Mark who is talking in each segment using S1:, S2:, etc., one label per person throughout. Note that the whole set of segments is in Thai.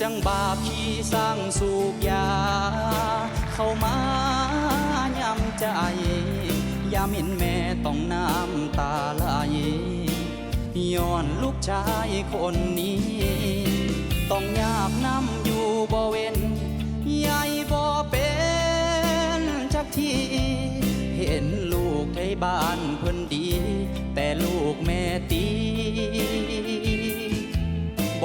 S1: จังบาปขี้สร้างสูบยา เข้ามายำใจยามเห็นแม่ต้องน้ำตาไหลย้อนลูกชายคนนี้ ต้องยากน้ำอยู่บ่เว้นใหญ่บ่เป็นจักทีเห็นลูกไทยบ้านเพิ่นดี แต่ลูกแม่ตี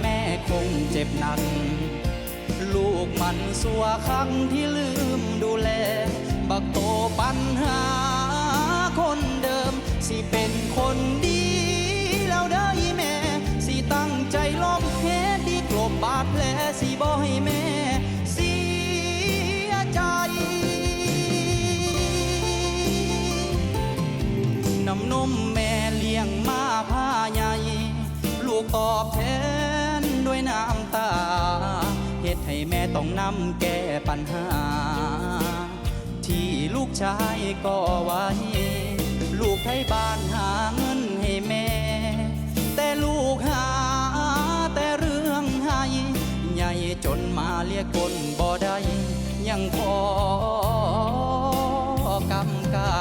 S1: แม่คงเจ็บหนัก ลูกมันสัวครั้งที่ลืมดูแล บักโตปัญหาคนเดิม สิเป็นคนดีแล้วเด้อแม่ สิตั้งใจลบเหตุดีกลบบาดแผลสิบ่ให้แม่เสียใจน้ำนมแม่เลี้ยงมาผ้าใหญ่ลูกตอบ ตุให้แม่ต้องนำแก้ปัญหา ที่ลูกชายก็ไว้ ลูกไทยบ้านหาเงินให้แม่ แต่ลูกหาแต่เรื่องให้ใหญ่จนมาเรียกกลบ่ได้ยังพอกำกา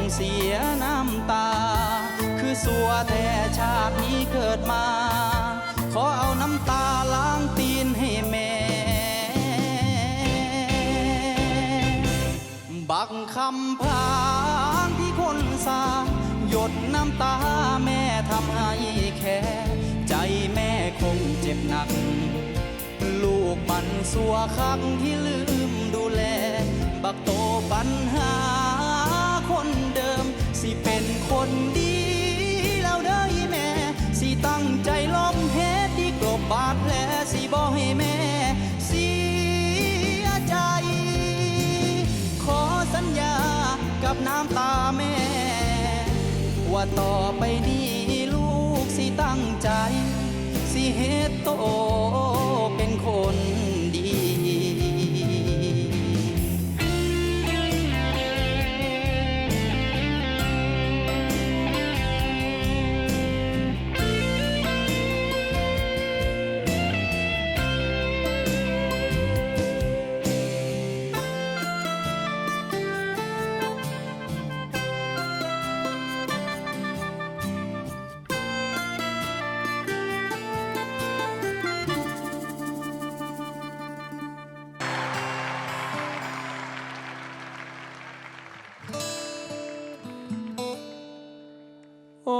S1: งเสียน้ำตา คือสัวแท้ชาตินี้เกิดมา ขอเอาน้ำตาล้างตีนให้แม่ บักคำพานที่คนสาหยดน้ำตาแม่ทำให้แค่ ใจแม่คงเจ็บหนัก ลูกมันสัวครั้งที่ลืมดูแล บักโตปัญหา สิเป็นคนดีแล้วเด้อแม่ สิตั้งใจลบเหตุที่กลบบาดแผลสิบ่ให้แม่เสียใจ ขอสัญญากับน้ำตาแม่ ว่าต่อไปนี้ลูกสิตั้งใจ สิเฮ็ดโตเป็นคน
S2: บ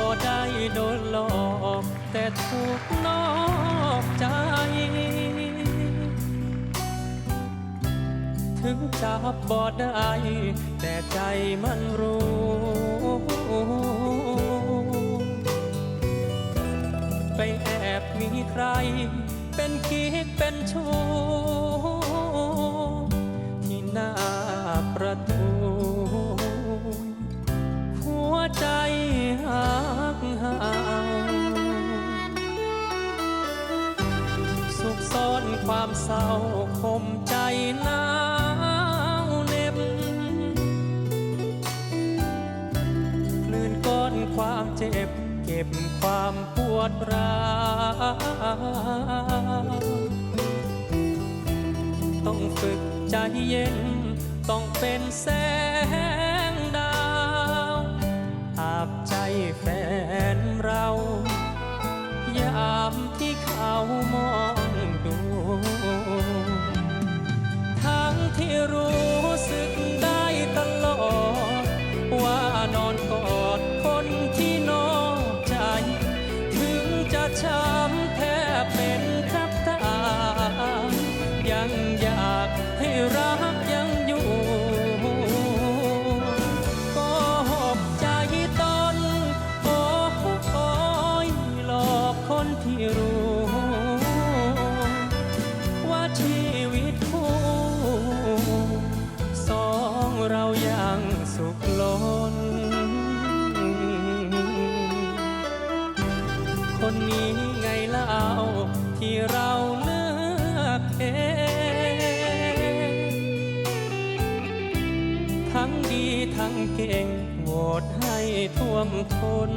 S2: ่ได้โดนหลอกแต่ถูกนอกใจ งจับบ่ได้ แต่ใจมันรู้ไปแอบมีใคร เป็นกิ๊กเป็นชู้ที่หน้าประตู หัวใจหักหาวสุขซ่อนความเศร้าคมใจนา วดร้าวต้องฝึกใจเย็น ต้องเป็นแสงดาวอาบใจแฟนเรา ยามที่เขามอง คนนี้ไงเล่าที่เราเลือกเองทั้งดีทั้งเก่งโหวตให้ท่วมทน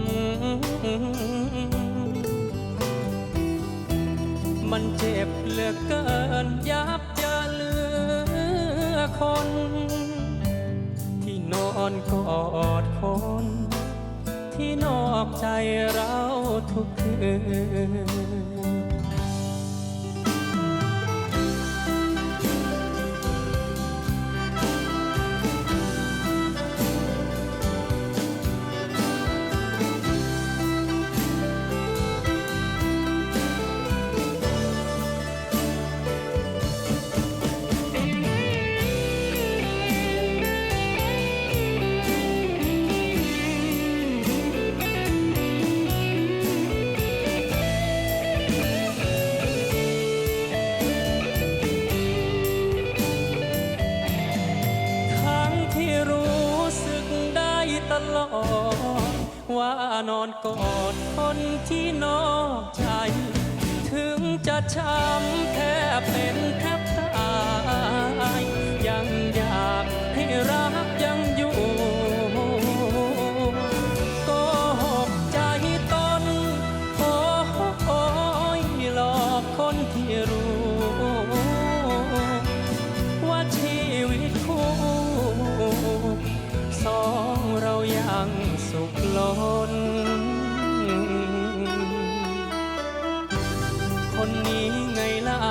S2: มันเจ็บเหลือเกิน ยับจะเหลือคน ที่นอนกอดคน ที่นอกใจเรา ทุกคืน ลอนว่านอนกอดคนที่นอกใจ ถึงจะช้ำแทบเป็นแทบตายยัง คนนี้ไงเล่า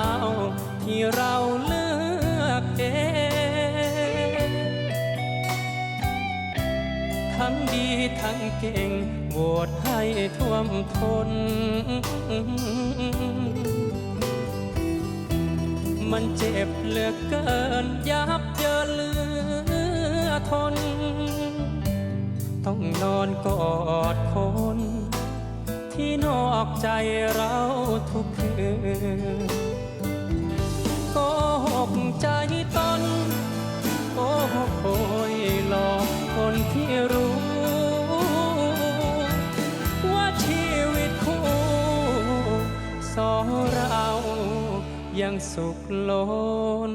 S2: ที่เราเลือกเองทั้งดีทั้งเก่งโหวตให้ท่วมทน มันเจ็บเหลือเกิน ยับเยินเหลือทน ต้องนอนกอดคน ที่นอกใจเราทุกคืนโกหกใจตนโอ้โอยหลอกคนที่รู้ ว่าชีวิตคู่สองเรายังสุขล้น